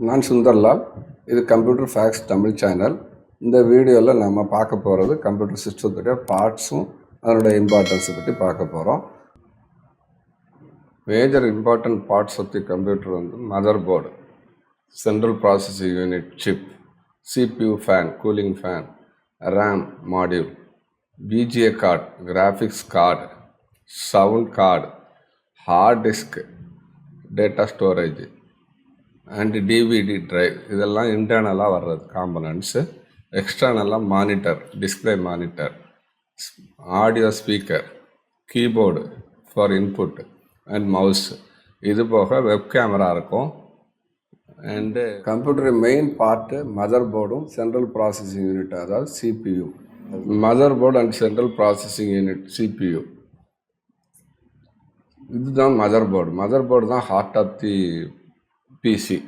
நான் சுந்தர்லால். இது computer facts Tamil channel. இந்த வீடியோவில் நம்ம பார்க்க போகிறது கம்ப்யூட்டர் சிஸ்டத்துடைய பார்ட்ஸும் அதனுடைய இம்பார்ட்டன்ஸை பற்றி பார்க்க போகிறோம் major important parts of the computer வந்து mother board central processing unit chip CPU fan cooling fan RAM module VGA card graphics card sound card hard disk data storage and DVD drive இதெல்லாம் இன்டர்னலாக வர்றது components எக்ஸ்டர்னலாக monitor display monitor audio speaker keyboard for input and mouse இது போக web camera இருக்கும். And computer main part mother போர்டும் central processing unit அதாவது CPU mother board and central processing unit CPU இதுதான் mother board mother board தான் heart of the PC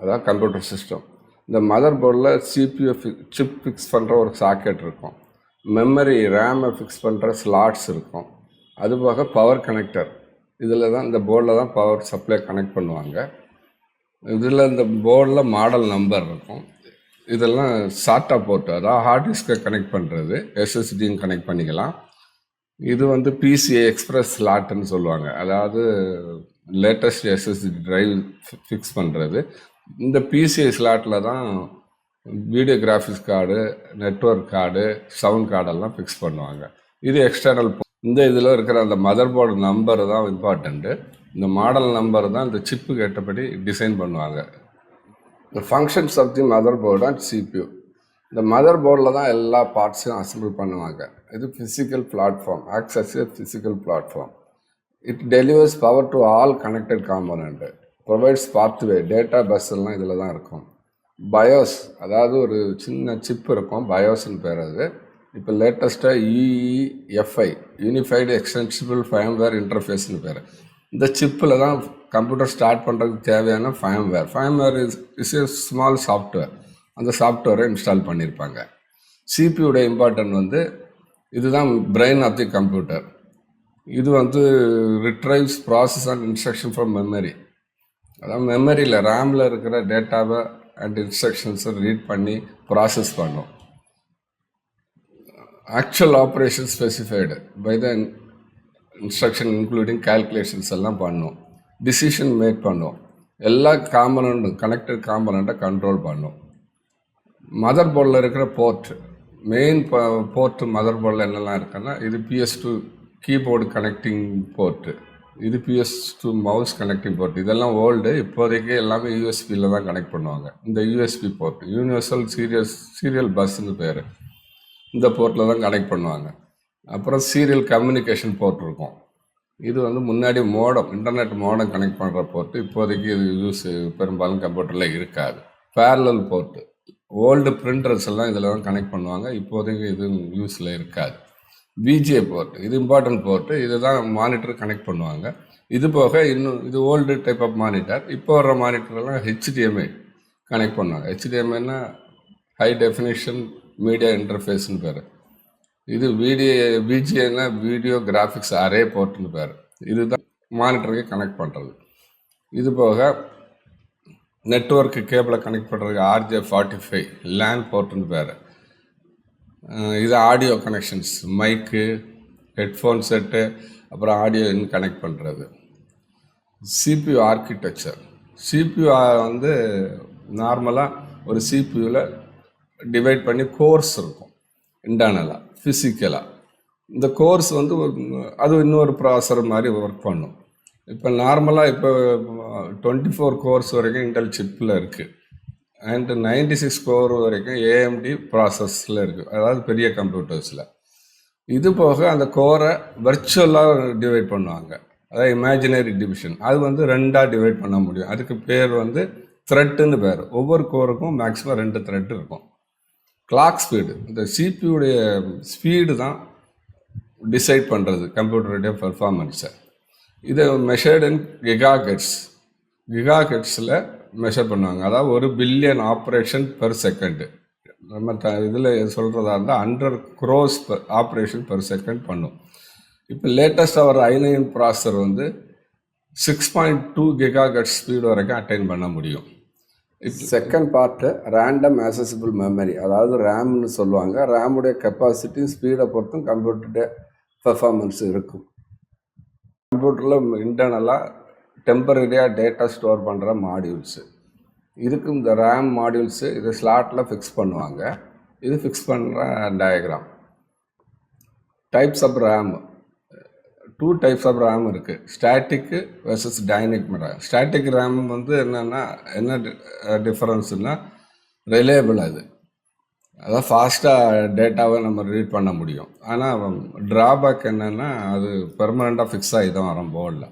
அதாவது computer system. இந்த mother போர்டில் CPU chip fix பண்ணுற ஒரு socket இருக்கும். Memory ரேமை ஃபிக்ஸ் பண்ணுற ஸ்லாட்ஸ் இருக்கும். அதுபோக பவர் கனெக்டர் இதில் தான் இந்த போர்டில் தான் பவர் சப்ளை கனெக்ட் பண்ணுவாங்க. இதில் இந்த போர்டில் மாடல் நம்பர் இருக்கும். இதெல்லாம் சாட்டா போர்ட்டு அதாவது ஹார்ட் டிஸ்கை கனெக்ட் பண்ணுறது எஸ்எஸ்டியும் கனெக்ட் பண்ணிக்கலாம். இது வந்து பிசிஏ எக்ஸ்பிரஸ் ஸ்லாட்டுன்னு சொல்லுவாங்க. அதாவது லேட்டஸ்ட் எஸ்எஸ்டி ட்ரைவ் ஃபிக்ஸ் பண்ணுறது இந்த பிசிஐ ஸ்லாட்டில் தான் video graphics card network card sound கார்டெல்லாம் fix பண்ணுவாங்க. இது எக்ஸ்டர்னல் இந்த இதில் இருக்கிற அந்த மதர் போர்டு நம்பர் தான் இம்பார்ட்டண்ட்டு இந்த மாடல் நம்பர் தான் இந்த சிப்புக்கு ஏற்றபடி டிசைன் பண்ணுவாங்க. இந்த functions of the mother board and CPU இந்த மதர் போர்டில் தான் எல்லா பார்ட்ஸையும் அசம்பிள் பண்ணுவாங்க. இது physical platform access physical platform it delivers power to all connected component provides pathway data bus எல்லாம் இதில் தான் இருக்கும். பயோஸ் அதாவது ஒரு சின்ன சிப் இருக்கும். பயோஸ்னு பேர் அது. இப்போ லேட்டஸ்ட்டாக யூஇஎஃப்ஐ யூனிஃபைடு எக்ஸ்டென்சிபிள் ஃபயம்வேர் இன்டர்ஃபேஸ்னு பேர். இந்த சிப்பில் தான் கம்ப்யூட்டர் ஸ்டார்ட் பண்ணுறதுக்கு தேவையான firmware firmware is is a small software அந்த சாஃப்ட்வேரை இன்ஸ்டால் பண்ணியிருப்பாங்க சிபியோட இம்பார்ட்டன்ட் வந்து இதுதான் பிரெயின் ஆஃப் தி கம்ப்யூட்டர் இது வந்து retrieves process and instruction from memory அதான் மெமரியில் ரேமில் இருக்கிற டேட்டாவை அண்ட் இன்ஸ்ட்ரக்ஷன்ஸை ரீட் பண்ணி ப்ராசஸ் பண்ணும். Actual operation specified by the instruction including calculations எல்லாம் பண்ணும். டிசிஷன் மேக் பண்ணும். எல்லா காம்பனண்ட்டும் கனெக்டட் காம்பனண்ட்டை கண்ட்ரோல் பண்ணும். மதர் போர்டில் இருக்கிற போர்ட் மெயின் போர்ட்டு மதர் போர்டில் என்னெல்லாம் இருக்குன்னா இது PS two keyboard connecting port இது PS two mouse connecting port இதெல்லாம் ஓல்டு இப்போதைக்கு எல்லாமே யூஎஸ்பியில் தான் கனெக்ட் பண்ணுவாங்க. இந்த USB port universal serious serial பஸ்ஸுன்னு பேர். இந்த போர்ட்டில் தான் கனெக்ட் பண்ணுவாங்க. அப்புறம் சீரியல் கம்யூனிகேஷன் போர்ட் இருக்கும். இது வந்து முன்னாடி மோடம் இன்டர்நெட் மோடம் கனெக்ட் பண்ணுற போர்ட்டு இப்போதைக்கு இது யூஸ் பெரும்பாலும் கம்ப்யூட்டரில் இருக்காது. பேரலல் போர்ட்டு ஓல்டு பிரிண்டர்ஸ் எல்லாம் இதில் தான் கனெக்ட் பண்ணுவாங்க. இப்போதைக்கு இது யூஸில் இருக்காது. பிஜே போர்ட் இது இம்பார்ட்டன்ட் போர்ட்டு இது தான் மானிட்டர் கனெக்ட் பண்ணுவாங்க. இது போக இன்னும் இது ஓல்டு டைப் ஆஃப் மானிட்டர் இப்போ வர்ற மானிட்டர்லாம் ஹெச்டிஎம்ஐ கனெக்ட் பண்ணுவாங்க. ஹெச்டிஎம்ஐனா ஹை டெஃபினேஷன் மீடியா இன்டர்ஃபேஸ்னு பேர். இது வீடியோ பிஜிஏனா வீடியோ கிராஃபிக்ஸ் அரே போர்ட்னு பேர். இதுதான் மானிட்டருக்கு கனெக்ட் பண்ணுறது இது போக நெட்ஒர்க்கு கேபிளை கனெக்ட் பண்ணுறதுக்கு ஆர்ஜே ஃபார்ட்டி ஃபைவ் லேண்ட் போர்ட்டுன்னு பேர். இது audio connections mic headphone set அப்புறம் ஆடியோ இன் கனெக்ட் பண்ணுறது சிபியூ ஆர்கிடெக்சர் சிபியூ வந்து நார்மலாக ஒரு சிபியூவில் டிவைட் பண்ணி கோர்ஸ் இருக்கும். இன்டர்னலாக ஃபிசிக்கலாக இந்த கோர்ஸ் வந்து அது இன்னொரு ப்ராசர் மாதிரி ஒர்க் பண்ணும். இப்போ நார்மலாக இப்போ டுவெண்ட்டி ஃபோர் கோர்ஸ் வரைக்கும் இன்டெல் சிப்பில் இருக்குது அண்ட் நைன்டி சிக்ஸ் கோர் வரைக்கும் ஏஎம்டி ப்ராசஸில் இருக்குது அதாவது பெரிய கம்ப்யூட்டர்ஸில் இது போக அந்த கோரை வர்ச்சுவலாக டிவைட் பண்ணுவாங்க. அதாவது இமேஜினரி டிவிஷன் அது வந்து ரெண்டாக டிவைட் பண்ண முடியும். அதுக்கு பேர் வந்து த்ரெட்டுன்னு பேர். ஒவ்வொரு கோருக்கும் மேக்ஸிமம் ரெண்டு த்ரெட் இருக்கும். கிளாக் ஸ்பீடு இந்த சிபியுடைய ஸ்பீடு தான் டிசைட் பண்ணுறது கம்ப்யூட்டருடைய பெர்ஃபார்மன்ஸை இதை measured in giga gets giga கெட்ஸில் மெஷர் பண்ணுவாங்க. அதாவது ஒரு பில்லியன் ஆப்ரேஷன் பெர் செகண்டு நம்ம த இதில் சொல்கிறதா இருந்தால் hundred crores operation per second பண்ணும். இப்போ லேட்டஸ்ட்டாக வர ஐநயன் ப்ராசர் வந்து சிக்ஸ் பாயிண்ட் டூ கிகா கட் ஸ்பீடு வரைக்கும் அட்டைன் பண்ண முடியும். Second part random accessible memory அதாவது ரேம்னு சொல்லுவாங்க. ரேமுடைய கெப்பாசிட்டி ஸ்பீடை பொறுத்தும் கம்ப்யூட்டருடைய பெர்ஃபார்மன்ஸ் இருக்கும். கம்ப்யூட்டரில் இன்டர்னலாக டெம்பரரியாக டேட்டா ஸ்டோர் பண்ணுற மாடியூல்ஸு இதுக்கு இந்த ரேம் மாடியூல்ஸு இது ஸ்லாட்டில் ஃபிக்ஸ் பண்ணுவாங்க. இது ஃபிக்ஸ் பண்ணுற diagram types of RAM two types of RAM இருக்குது static versus dynamic RAM static RAM வந்து என்னென்னா என்ன டிஃப்ரென்ஸ்னால் ரிலேபிள் அது. அதான் ஃபாஸ்ட்டாக டேட்டாவை நம்ம ரீட் பண்ண முடியும். ஆனால் ட்ராபேக் என்னென்னா அது பெர்மனெண்ட்டாக ஃபிக்ஸ் ஆகி தான் வரும் போர்டில்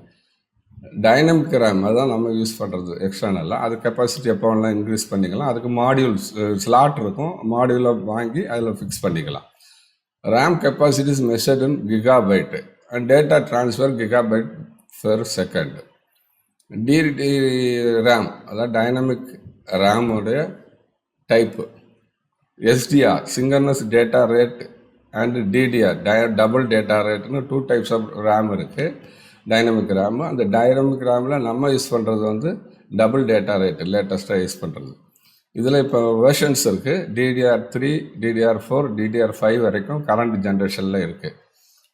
டைனமிக் ரேம் அதான் நம்ம யூஸ் பண்ணுறது எக்ஸ்டர்னலாக அது கெப்பாசிட்டி எப்போ வேணாலும் இன்க்ரீஸ் பண்ணிக்கலாம். அதுக்கு மாடியூல்ஸ் ஸ்லாட் இருக்கும். மாடியூலை வாங்கி அதில் ஃபிக்ஸ் பண்ணிக்கலாம். RAM capacity in gigabyte and data transfer gigabyte per second DD RAM அதாவது dynamic ரேமுடைய type SDR synchronous data rate and DDR double data ரேட்னு two types of RAM இருக்குது டைனமிக் ரேமு அந்த dynamic ரேமில் நம்ம use பண்ணுறது வந்து double data rate லேட்டஸ்ட்டாக use பண்ணுறது இதில் இப்போ வேர்ஷன்ஸ் இருக்குது DDR three DDR four DDR five வரைக்கும் கரண்ட் ஜென்ரேஷனில் இருக்குது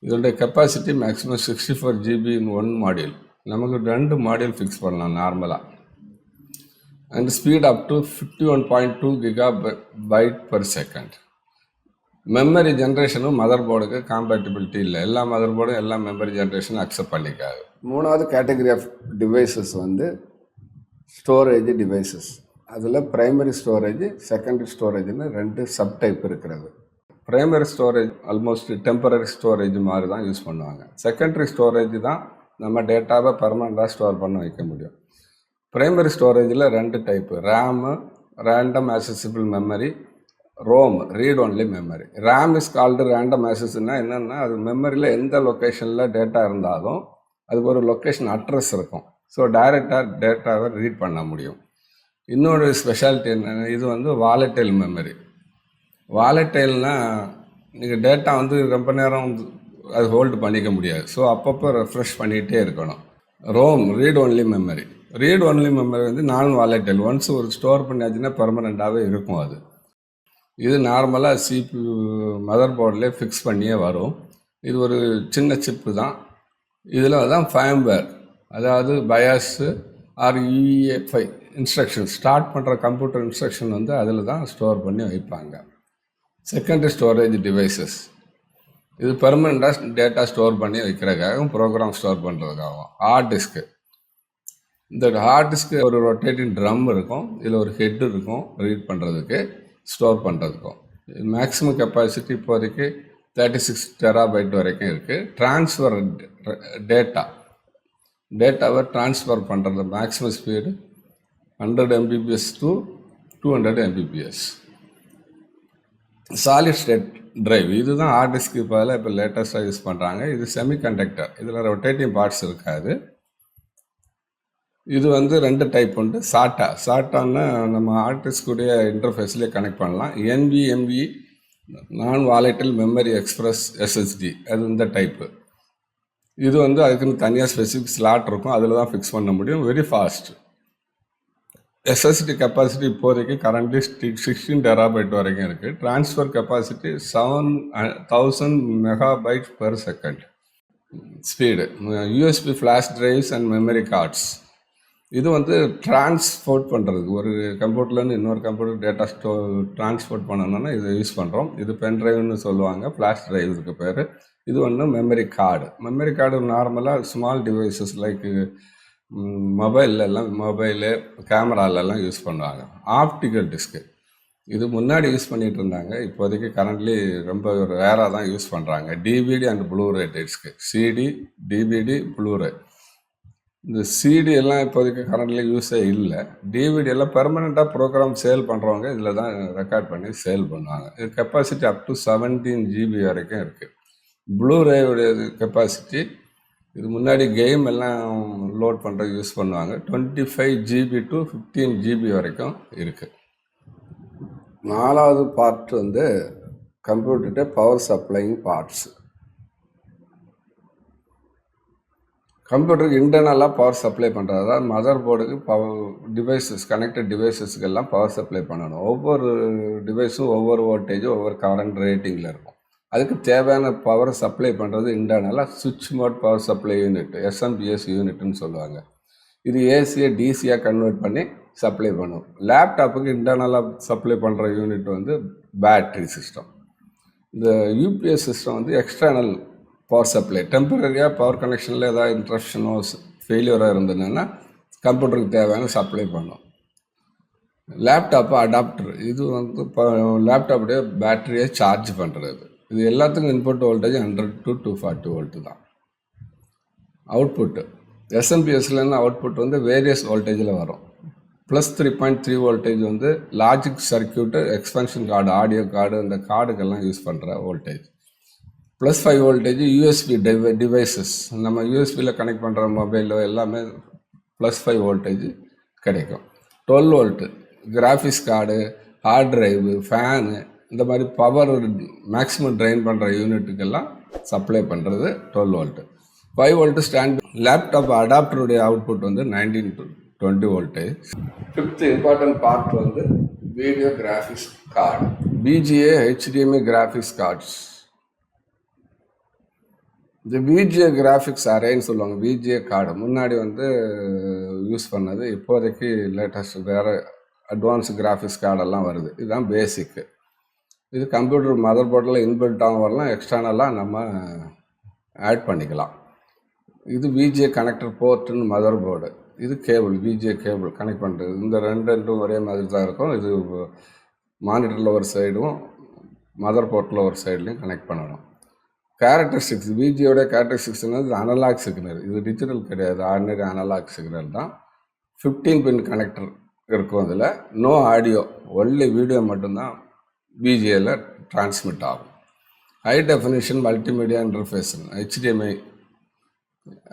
இதோடைய கெப்பாசிட்டி மேக்ஸிமம் சிக்ஸ்டி ஃபோர் ஜிபின்னு ஒன் மாடியூல் நமக்கு ரெண்டு மாடியூல் ஃபிக்ஸ் பண்ணலாம் நார்மலாக and speed up to fifty one point two gigabyte per second memory ஜென்ரேஷனும் mother போர்டுக்கு காம்பேட்டிபிலிட்டி இல்லை. எல்லா மதர் போர்டும் எல்லா மெமரி ஜென்ரேஷனும் அக்செப்ட் பண்ணிக்காது. மூணாவது கேட்டகரி ஆஃப் டிவைசஸ் வந்து ஸ்டோரேஜ் டிவைசஸ் அதில் பிரைமரி ஸ்டோரேஜ் செகண்டரி ஸ்டோரேஜ்னு ரெண்டு சப் டைப் இருக்கிறது. Primary storage almost temporary storage மாதிரி தான் யூஸ் பண்ணுவாங்க. செகண்டரி ஸ்டோரேஜ் தான் நம்ம டேட்டாவை பர்மனெண்ட்டாக ஸ்டோர் பண்ண வைக்க முடியும். பிரைமரி ஸ்டோரேஜில் ரெண்டு type RAM random accessible memory ROM read only memory RAM is called random ஆக்சஸ்னா என்னென்னா அது மெமரியில் எந்த லொக்கேஷனில் டேட்டா இருந்தாலும் அதுக்கு ஒரு லொக்கேஷன் அட்ரஸ் இருக்கும். ஸோ டைரெக்டாக டேட்டாவை ரீட் பண்ண முடியும். இன்னொரு ஸ்பெஷாலிட்டி என்ன இது வந்து வாலட்டைல் மெமரி வாலட்டைல்னால் நீங்கள் டேட்டா வந்து ரொம்ப நேரம் வந்து அது ஹோல்டு பண்ணிக்க முடியாது. ஸோ அப்பப்போ ரெஃப்ரெஷ் பண்ணிகிட்டே இருக்கணும். ROM read only memory read only memory வந்து நான் வாலட்டைல் ஒன்ஸ் ஒரு ஸ்டோர் பண்ணியாச்சுன்னா பர்மனெண்ட்டாகவே இருக்கும் அது. இது நார்மலாக சிபி மதர் போர்டிலே ஃபிக்ஸ் பண்ணியே வரும். இது ஒரு சின்ன சிப்பு தான். இதில் தான் ஃபேம்வேர் அதாவது BIOS or EFI instruction start பண்ணுற கம்ப்யூட்டர் இன்ஸ்ட்ரக்ஷன் வந்து அதில் தான் ஸ்டோர் பண்ணி வைப்பாங்க. செகண்டரி ஸ்டோரேஜ் டிவைசஸ் இது பெர்மனெண்ட்டாக டேட்டா ஸ்டோர் பண்ணி வைக்கிறதுக்காகவும் ப்ரோக்ராம் ஸ்டோர் பண்ணுறதுக்காகவும் ஹார்ட் டிஸ்க்கு இந்த ஹார்ட் டிஸ்க்கு ஒரு ரொட்டேட்டிங் ட்ரம் இருக்கும். இதில் ஒரு ஹெட் இருக்கும் ரீட் பண்ணுறதுக்கு ஸ்டோர் பண்ணுறதுக்கும் மேக்ஸிமம் கெப்பாசிட்டி இப்போதைக்கு தேர்ட்டி சிக்ஸ் டெராபைட் வரைக்கும் இருக்குது ட்ரான்ஸ்ஃபர் டேட்டா டேட்டாவை ட்ரான்ஸ்ஃபர் பண்ணுறது maximum speed hundred MBPS to two hundred MBPS solid state drive இதுதான் ஹார்ட் டிஸ்க்கு பதிலாக இப்போ லேட்டஸ்ட்டாக யூஸ் பண்ணுறாங்க இது செமி கண்டக்டர் இதில் ரொட்டேட்டிங் பார்ட்ஸ் இருக்காது. இது வந்து ரெண்டு டைப் உண்டு. சாட்டா சாட்டான்னா நம்ம ஆர்டிஸ்டுடைய இன்டர்ஃபேஸ்லேயே கனெக்ட் பண்ணலாம். என்விஎம்வி நான் வாலெட்டில் மெமரி எக்ஸ்பிரஸ் எஸ்எஸ்டி அது இந்த டைப்பு இது வந்து அதுக்குன்னு தனியாக ஸ்பெசிஃபிக் ஸ்லாட் இருக்கும். அதில் தான் ஃபிக்ஸ் பண்ண முடியும். வெரி ஃபாஸ்ட் எஸ்எஸ்டி கெப்பாசிட்டி இப்போதைக்கு கரண்ட்லி சிக்ஸ்டீன் டெராபைட் வரைக்கும் இருக்குது transfer capacity seven thousand megabyte per second speed USB flash drives and memory cards இது வந்து டிரான்ஸ்போர்ட் பண்ணுறதுக்கு ஒரு கம்ப்யூட்டர்லேருந்து இன்னொரு கம்ப்யூட்டர் டேட்டா ஸ்டோ டிரான்ஸ்போர்ட் பண்ணணும்னா இதை யூஸ் பண்ணுறோம் இது பென் ட்ரைவ்னு சொல்லுவாங்க. ஃப்ளாஷ் டிரைவ் இதுக்கு பேர். இது ஒன்று மெமரி கார்டு மெமரி கார்டு நார்மலாக ஸ்மால் டிவைசஸ் லைக் மொபைல்லலாம் மொபைலு கேமராலெல்லாம் யூஸ் பண்ணுவாங்க. ஆப்டிக்கல் டிஸ்க்கு இது முன்னாடி யூஸ் பண்ணிகிட்டு இருந்தாங்க. இப்போதைக்கு கரண்ட்லி ரொம்ப ரேராக தான் யூஸ் பண்ணுறாங்க DVD and Blu-ray disk CD DVD Blu-ray இந்த சிடி எல்லாம் இப்போதைக்கு கரண்ட்லி யூஸே இல்லை. டிவிடி எல்லாம் பெர்மனெண்ட்டாக ப்ரோக்ராம் சேல் பண்ணுறவங்க இதில் தான் ரெக்கார்ட் பண்ணி சேல் பண்ணுவாங்க. இது capacity up to seventeen GB வரைக்கும் இருக்குது ப்ளூரேவுடைய கெப்பாசிட்டி இது முன்னாடி கேம் எல்லாம் லோட் பண்ணுற யூஸ் பண்ணுவாங்க. Twenty five GB to fifteen GB வரைக்கும் இருக்குது நாலாவது பார்ட் வந்து கம்ப்யூட்டர்கிட்ட பவர் சப்ளைங் பார்ட்ஸ் கம்ப்யூட்டருக்கு இன்டர்னலாக பவர் சப்ளை பண்ணுறது அதாவது மதர் போர்டுக்கு பவர் டிவைசஸ் கனெக்டட் டிவைசஸ்க்கெல்லாம் பவர் சப்ளை பண்ணணும். ஒவ்வொரு டிவைஸும் ஒவ்வொரு வோல்டேஜும் ஒவ்வொரு கரண்ட் ரேட்டிங்கில் இருக்கும். அதுக்கு தேவையான பவரை சப்ளை பண்ணுறது இன்டர்னலாக சுவிட்ச் mode power supply unit SMPS யூனிட்னு சொல்லுவாங்க. இது ஏசியை டிசியாக கன்வெர்ட் பண்ணி சப்ளை பண்ணும். லேப்டாப்புக்கு இன்டர்னலாக சப்ளை பண்ணுற யூனிட் வந்து பேட்ரி சிஸ்டம் இந்த யூபிஎஸ் சிஸ்டம் வந்து எக்ஸ்டர்னல் பவர் சப்ளை டெம்பரரியாக பவர் கனெக்ஷனில் ஏதாவது இன்ட்ரப்ஷனோ ஃபெயிலியராக இருந்ததுன்னா கம்ப்யூட்டருக்கு தேவையான சப்ளை பண்ணும். லேப்டாப்பு அடாப்டர் இது வந்து இப்போ லேப்டாப்புடைய பேட்டரியை சார்ஜ் பண்ணுறது இது எல்லாத்துக்கும் input voltage hundred to two forty volt தான். அவுட்புட்டு எஸ்எம்பிஎஸ்லேருந்து அவுட்புட் வந்து வேரியஸ் வோல்டேஜில் வரும். Plus three point three voltage வந்து logic circuit expansion card audio card இந்த கார்டுக்கெல்லாம் யூஸ் பண்ணுற voltage plus five voltage USB டிவை devices நம்ம யூஎஸ்பியில் கனெக்ட் பண்ணுற மொபைலோ எல்லாமே ப்ளஸ் ஃபைவ் வோல்டேஜ் கிடைக்கும். Twelve volt graphics card hard drive fan இந்த மாதிரி பவர் மேக்ஸிமம் ட்ரைன் பண்ணுற யூனிட்டுக்கெல்லாம் சப்ளை பண்ணுறது twelve volt five volt stand laptop அடாப்டருடைய output வந்து nineteen to twenty voltage fifth important part வந்து video graphics card VGA HDMI graphics cards இந்த VGA graphics அரேன்னு சொல்லுவாங்க. விஜிஏ கார்டு முன்னாடி வந்து யூஸ் பண்ணது இப்போதைக்கு லேட்டஸ்ட் வேறு அட்வான்ஸ் கிராஃபிக்ஸ் கார்டெல்லாம் வருது. இதுதான் பேசிக்கு இது கம்ப்யூட்டர் மதர் போர்டில் இன்பில்ட்டாகவும் வரலாம். எக்ஸ்டர்னலாக நம்ம ஆட் பண்ணிக்கலாம். இது விஜிஏ கனெக்டர் போர்ட்டுன்னு மதர் போர்டு இது கேபிள் விஜிஏ கேபிள் கனெக்ட் பண்ணுறது இந்த ரெண்டு ரெண்டும் ஒரே மாதிரி தான் இருக்கும். இது மானிட்டரில் ஒரு சைடும் மதர் போர்ட்டில் ஒரு சைட்லையும் கனெக்ட் பண்ணணும். கேரக்டரிஸ்டிக்ஸ் விஜியோட கேரக்டரிஸ்டிக்ஸ்னு அனலாக் சிக்னல் இது டிஜிட்டல் கிடையாது. ஆர்டினரி அனலாக் சிக்னல் தான். ஃபிஃப்டீன் பின் கனெக்டர் இருக்கும் அதில். நோ ஆடியோ ஒன்லி வீடியோ மட்டும்தான் பிஜிஏல டிரான்ஸ்மிட் ஆகும். High definition multimedia interface HDMI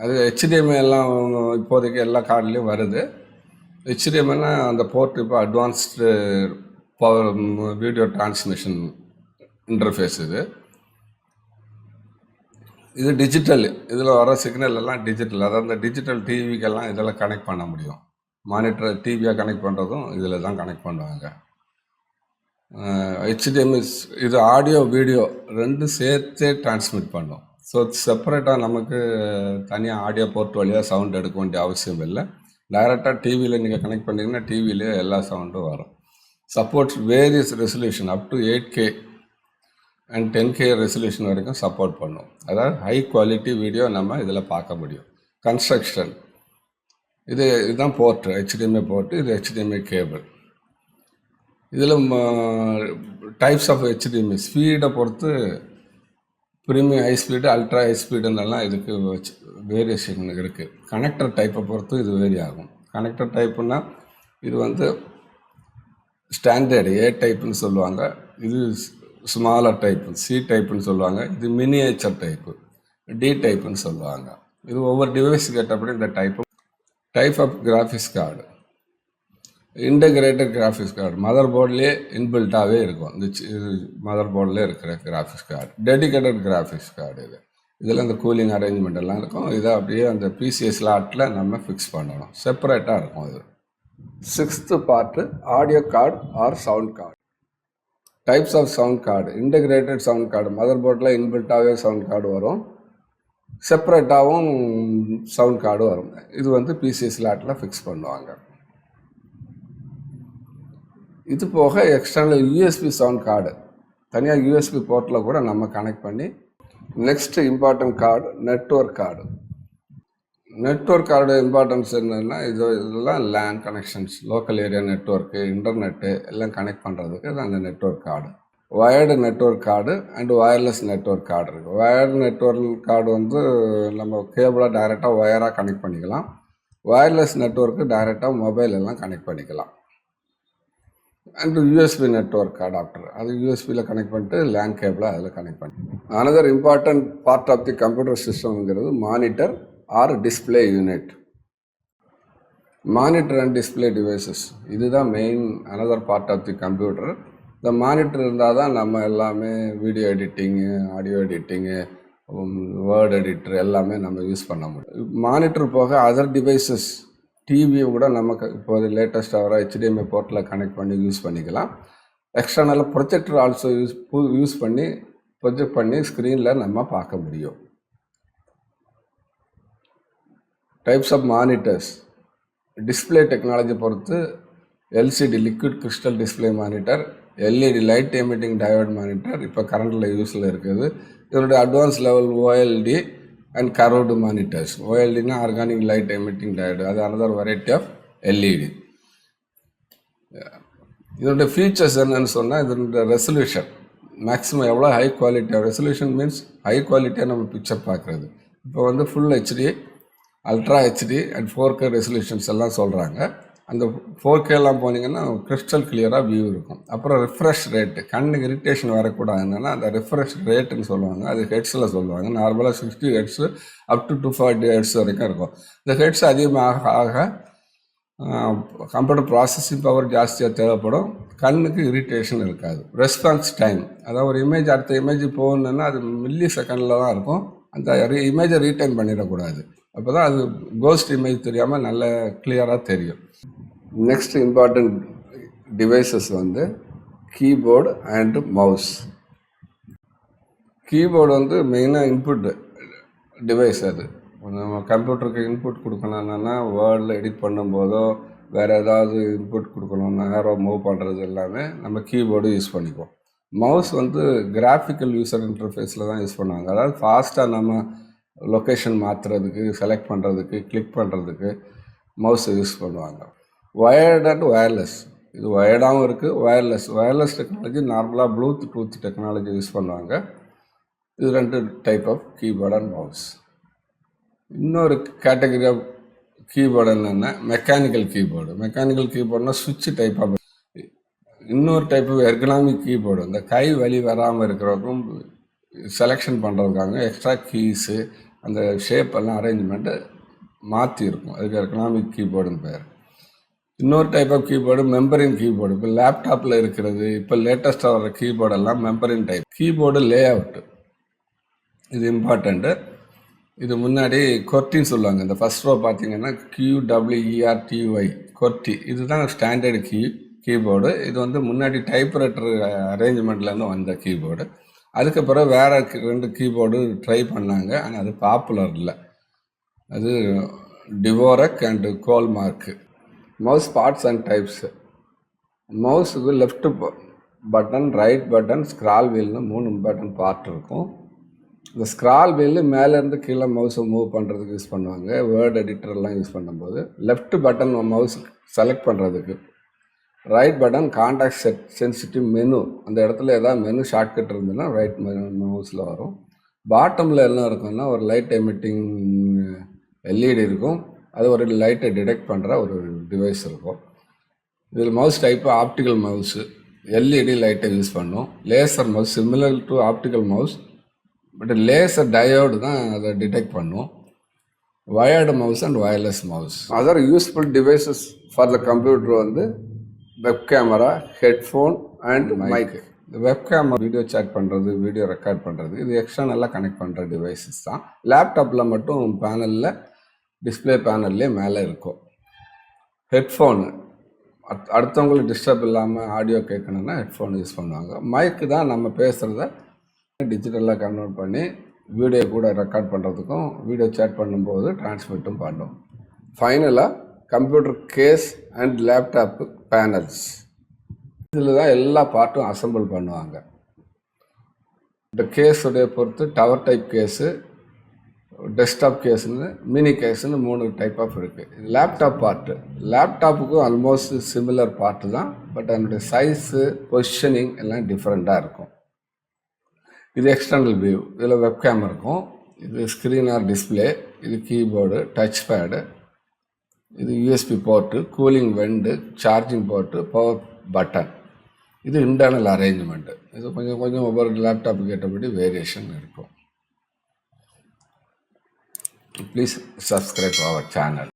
அது ஹெச்டிஎம்ஐ எல்லாம் இப்போதைக்கு எல்லா கார்டுலேயும் வருது. ஹெச்டிஎம்ஐனா அந்த போர்ட் இப்போ advanced power video transmission interface இது. இது டிஜிட்டல் இதில் வர சிக்னல் எல்லாம் டிஜிட்டல் அதாவது இந்த டிஜிட்டல் டிவிக்கெல்லாம் இதெல்லாம் கனெக்ட் பண்ண முடியும். மானிட்டர் டிவியாக கனெக்ட் பண்ணுறதும் இதில் தான் கனெக்ட் பண்ணுவாங்க ஹெச்டிஎம்எஸ் இது ஆடியோ வீடியோ ரெண்டும் சேர்த்தே டிரான்ஸ்மிட் பண்ணும். ஸோ செப்பரேட்டாக நமக்கு தனியாக ஆடியோ போர்ட் வழியாக சவுண்ட் எடுக்க வேண்டிய அவசியம் இல்லை. டைரெக்டாக டிவியில் நீங்கள் கனெக்ட் பண்ணிங்கன்னா டிவியிலே எல்லா சவுண்டும் வரும். Supports various resolution up to eight K and ten K resolution வரைக்கும் சப்போர்ட் பண்ணும். அதாவது ஹை குவாலிட்டி வீடியோ நம்ம இதில் பார்க்க முடியும். கன்ஸ்ட்ரக்ஷன் இது இதுதான் போர்ட்டு ஹெச்டிஎம்ஐ போர்ட்டு இது ஹெச்டிஎம்ஐ கேபிள் இதில் டைப்ஸ் ஆஃப் ஹெச்டிஎம்ஐ ஸ்பீடை பொறுத்து premium high speed ultra high ஸ்பீடுன்னெல்லாம் இதுக்கு வேரியேஷன் இருக்குது கனெக்டர் டைப்பை பொறுத்து இது வேரி ஆகும். கனெக்டர் டைப்புன்னா இது வந்து ஸ்டாண்டர்டு ஏ டைப்புன்னு சொல்லுவாங்க. இது ஸ்மாலர் டைப்பு சி டைப்புன்னு சொல்லுவாங்க. இது மினியேச்சர் டைப்பு டி டைப்புன்னு சொல்லுவாங்க. இது ஒவ்வொரு டிவைஸ் கேட்டபடி இந்த type type of graphics card integrated graphics card mother போர்ட்லேயே இன்பில்ட்டாகவே இருக்கும். இந்த மதர் போர்டில் இருக்கிற graphics card dedicated graphics card இது. இதில் இந்த கூலிங் அரேஞ்ச்மெண்ட் எல்லாம் இருக்கும். இதை அப்படியே அந்த பிசிஎஸ் ஸ்லாட்டில் நம்ம ஃபிக்ஸ் பண்ணணும். செப்பரேட்டாக இருக்கும் இது. Sixth part audio card or sound card types of sound card integrated sound card mother போர்டில் இன்பில்ட்டாகவே சவுண்ட் கார்டு வரும். செப்பரேட்டாகவும் சவுண்ட் கார்டு வரும். இது வந்து பிசிஎஸ் ஸ்லாட்டில் ஃபிக்ஸ் பண்ணுவாங்க. இது போக எக்ஸ்டர்னல் யூஎஸ்பி சவுண்ட் கார்டு தனியாக யூஎஸ்பி போர்ட்டில் கூட நம்ம கனெக்ட் பண்ணி next important card network card நெட்ஒர்க்கோட importance என்னென்னா இது இதெல்லாம் LAN connections local area network internet எல்லாம் கனெக்ட் பண்ணுறதுக்கு தான் அந்த network card wired network card and wireless network card இருக்குது வயர்டு நெட்ஒர்க் கார்டு வந்து நம்ம கேபிளாக டைரெக்டாக ஒயராக கனெக்ட் பண்ணிக்கலாம். வயர்லெஸ் நெட்ஒர்க்கு டைரெக்டாக மொபைல் எல்லாம் கனெக்ட் பண்ணிக்கலாம். அண்டு யூஎஸ்பி நெட்ஒர்க் அடாப்டர் அது யூஎஸ்பியில் கனெக்ட் பண்ணிட்டு லேண்ட் கேபிளாக அதில் கனெக்ட் பண்ணி another important part of the computer சிஸ்டம்ங்கிறது monitor or display unit monitor and display devices இதுதான் main another part of the computer இந்த மானிட்டர் இருந்தால் தான் நம்ம எல்லாமே video editing audio editing word editor எல்லாமே நம்ம யூஸ் பண்ண முடியும். மானிட்டர் போக அதர் டிவைசஸ் டிவியை கூட நமக்கு இப்போது லேட்டஸ்ட்டாக வர ஹெச்டிஎம்ஐ போர்ட்டில் கனெக்ட் பண்ணி யூஸ் பண்ணிக்கலாம். எக்ஸ்டர்னலாக ப்ரொஜெக்டர் ஆல்சோ யூஸ் யூஸ் பண்ணி ப்ரொஜெக்ட் பண்ணி ஸ்க்ரீனில் நம்ம பார்க்க முடியும். Types of monitors display technology பொறுத்து LCD liquid crystal display monitor LED light emitting diode monitor இப்போ கரண்டில் யூஸில் இருக்குது. இதனுடைய advance level OLED and கரோடு monitors ஓஎல்டினா ஆர்கானிக் லைட் எமிட்டிங் டயோடு அது அனதர் வெரைட்டி ஆஃப் எல்இடி இதனுடைய ஃபீச்சர்ஸ் என்னன்னு சொன்னால் இதனுடைய ரெசல்யூஷன் மேக்ஸிமம் எவ்வளோ ஹை குவாலிட்டியாக ரெசல்யூஷன் மீன்ஸ் ஹை குவாலிட்டியாக நம்ம பிக்சர் பார்க்குறது. இப்போ வந்து full HD ultra HD and four K resolutions எல்லாம் சொல்கிறாங்க அந்த ஃபோர் கேலாம் போனீங்கன்னா கிறிஸ்டல் கிளியராக வியூ இருக்கும். அப்புறம் ரிஃப்ரெஷ் ரேட்டு கண்ணுக்கு இரிட்டேஷன் வரக்கூடாதுன்னா அந்த ரிஃப்ரெஷ் ரேட்டுன்னு சொல்லுவாங்க. அது ஹெட்ஸில் சொல்லுவாங்க. நார்மலாக sixty hertz up to two forty hertz வரைக்கும் இருக்கும். இந்த ஹெட்ஸ் அதிகமாக ஆக கம்ப்யூட்டர் ப்ராசஸிங் பவர் ஜாஸ்தியாக தேவைப்படும். கண்ணுக்கு இரிட்டேஷன் இருக்காது. ரெஸ்பான்ஸ் டைம் அதாவது ஒரு இமேஜ் அடுத்த இமேஜ் போகணுன்னா அது மில்லி செகண்டில் தான் இருக்கும். அந்த இமேஜை ரீட்டைன் பண்ணிடக்கூடாது. அப்போ தான் அது கோஸ்ட் இமேஜ் தெரியாமல் நல்ல கிளியராக தெரியும். நெக்ஸ்ட் இம்பார்ட்டண்ட் டிவைசஸ் வந்து கீபோர்டு அண்ட் மவுஸ் கீபோர்டு வந்து மெயினாக இன்புட் டிவைஸ் அது. நம்ம கம்ப்யூட்டருக்கு இன்புட் கொடுக்கணும்னா வேர்டில் எடிட் பண்ணும்போதோ வேறு ஏதாவது இன்புட் கொடுக்கணும்னா ஏரோ மூவ் பண்ணுறது எல்லாமே நம்ம கீபோர்டு யூஸ் பண்ணிக்குவோம் மவுஸ் வந்து கிராஃபிக்கல் யூசர் இன்டர்ஃபேஸில் தான் யூஸ் பண்ணுவாங்க. அதாவது ஃபாஸ்ட்டாக நம்ம லொக்கேஷன் மாற்றுறதுக்கு செலக்ட் பண்ணுறதுக்கு கிளிக் பண்ணுறதுக்கு மவுஸ் யூஸ் பண்ணுவாங்க. வயர்டு அண்ட் ஒயர்லெஸ் இது வயர்டாகவும் இருக்குது ஒயர்லெஸ் ஒயர்லெஸ் டெக்னாலஜி நார்மலாக ப்ளூத் டூத் டெக்னாலஜி யூஸ் பண்ணுவாங்க. இது ரெண்டு type of keyboard and mouse இன்னொரு கேட்டகரி ஆஃப் கீபோர்டு என்னென்னா மெக்கானிக்கல் கீபோர்டு மெக்கானிக்கல் கீபோர்டுனா சுவிட்ச் டைப் ஆஃப் இன்னொரு டைப் ஆஃப் எர்கனாமிக் கீபோர்டு இந்த கை வலி வராமல் இருக்கிறவக்கும் செலெக்ஷன் பண்ணுறதுக்காக எக்ஸ்ட்ரா கீஸு அந்த ஷேப் எல்லாம் அரேஞ்ச்மெண்ட்டு மாற்றி இருக்கும் அதுக்கு எக்கனாமிக் கீபோர்டுன்னு பேர். இன்னொரு type of keyboard membrane keyboard இப்போ லேப்டாப்பில் இருக்கிறது இப்போ லேட்டஸ்ட்டாக வர கீபோர்டெல்லாம் membrane type keyboard layout இது இம்பார்ட்டண்ட்டு இது முன்னாடி கொர்ட்டின்னு சொல்லுவாங்க. இந்த ஃபஸ்ட் ரோ பார்த்தீங்கன்னா Q W E R T Y QWERTY. இதுதான் ஸ்டாண்டர்டு கீ கீபோர்டு இது வந்து முன்னாடி டைப்ரைட்டர் அரேஞ்ச்மெண்ட்லேருந்து வந்த கீபோர்டு அதுக்கப்புறம் வேறு ரெண்டு கீபோர்டு ட்ரை பண்ணாங்க. ஆனால் அது பாப்புலர் இல்லை. அது Dvorak and Colemak mouse parts and types மவுஸுக்கு left button right button scroll வீல்னு மூணு பட்டன் பார்ட் இருக்கும். இந்த ஸ்க்ரால் வீல் மேலேருந்து கீழே மவுஸை மூவ் பண்ணுறதுக்கு யூஸ் பண்ணுவாங்க. வேர்ட் எடிட்டர்லாம் யூஸ் பண்ணும்போது. லெஃப்ட் பட்டன் மவுஸ் செலக்ட் பண்ணுறதுக்கு right button context sensitive menu அந்த இடத்துல ஏதாவது மெனு ஷார்ட்கட் இருந்ததுன்னா ரைட் மவுஸில் வரும். பாட்டமில் என்ன இருக்குன்னா ஒரு லைட் எமிட்டிங் எல்இடி இருக்கும். அது ஒரு லைட்டை டிடெக்ட் பண்ணுற ஒரு டிவைஸ் இருக்கும். இதில் mouse type optical mouse LED லைட்டை யூஸ் பண்ணும். Laser mouse similar to optical mouse but laser diode தான் அதை டிடெக்ட் பண்ணும். Wired mouse and wireless mouse other useful devices for the computer வந்து web camera headphone and mic web camera video chat பண்ணுறது video record பண்ணுறது இது எக்ஸ்டர்னலாக connect பண்ணுற devices தான். லேப்டாப்பில் மட்டும் பேனலில் டிஸ்பிளே பேனல்லே மேலே இருக்கும். ஹெட்ஃபோனு அடுத்தவங்களுக்கு டிஸ்டர்ப் இல்லாமல் ஆடியோ கேட்கணுன்னா ஹெட்ஃபோன் யூஸ் பண்ணுவாங்க. மைக்கு தான் நம்ம பேசுகிறத டிஜிட்டலாக கன்வெர்ட் பண்ணி வீடியோ கூட ரெக்கார்ட் பண்ணுறதுக்கும் வீடியோ சேட் பண்ணும்போது டிரான்ஸ்மிட்டும் பண்ணும். ஃபைனலாக computer case and laptop panels. இதில் தான் எல்லா பார்ட்டும் அசம்பிள் பண்ணுவாங்க. இந்த கேஸுடைய பொறுத்து டவர் டைப் கேஸு டெஸ்க்டாப் கேஸுன்னு மினி கேஸுன்னு மூணு டைப் ஆஃப் இருக்குது லேப்டாப் பார்ட்டு லேப்டாப்புக்கும் ஆல்மோஸ்ட் சிமிலர் பார்ட்டு தான் பட் அதனுடைய சைஸு பொசிஷனிங் எல்லாம் டிஃப்ரெண்ட்டாக இருக்கும். இது எக்ஸ்டர்னல் வியூ இதில் வெப்கேம் இருக்கும். இது ஸ்க்ரீன் ஆர் டிஸ்பிளே இது கீபோர்டு டச் பேடு இது USB port cooling vent charging port power button இது இன்டர்னல் அரேஞ்ச்மெண்ட்டு இது கொஞ்சம் கொஞ்சம் ஒவ்வொரு லேப்டாப்புக்கு ஏற்றபடி வேரியேஷன் இருக்கும். Please subscribe our channel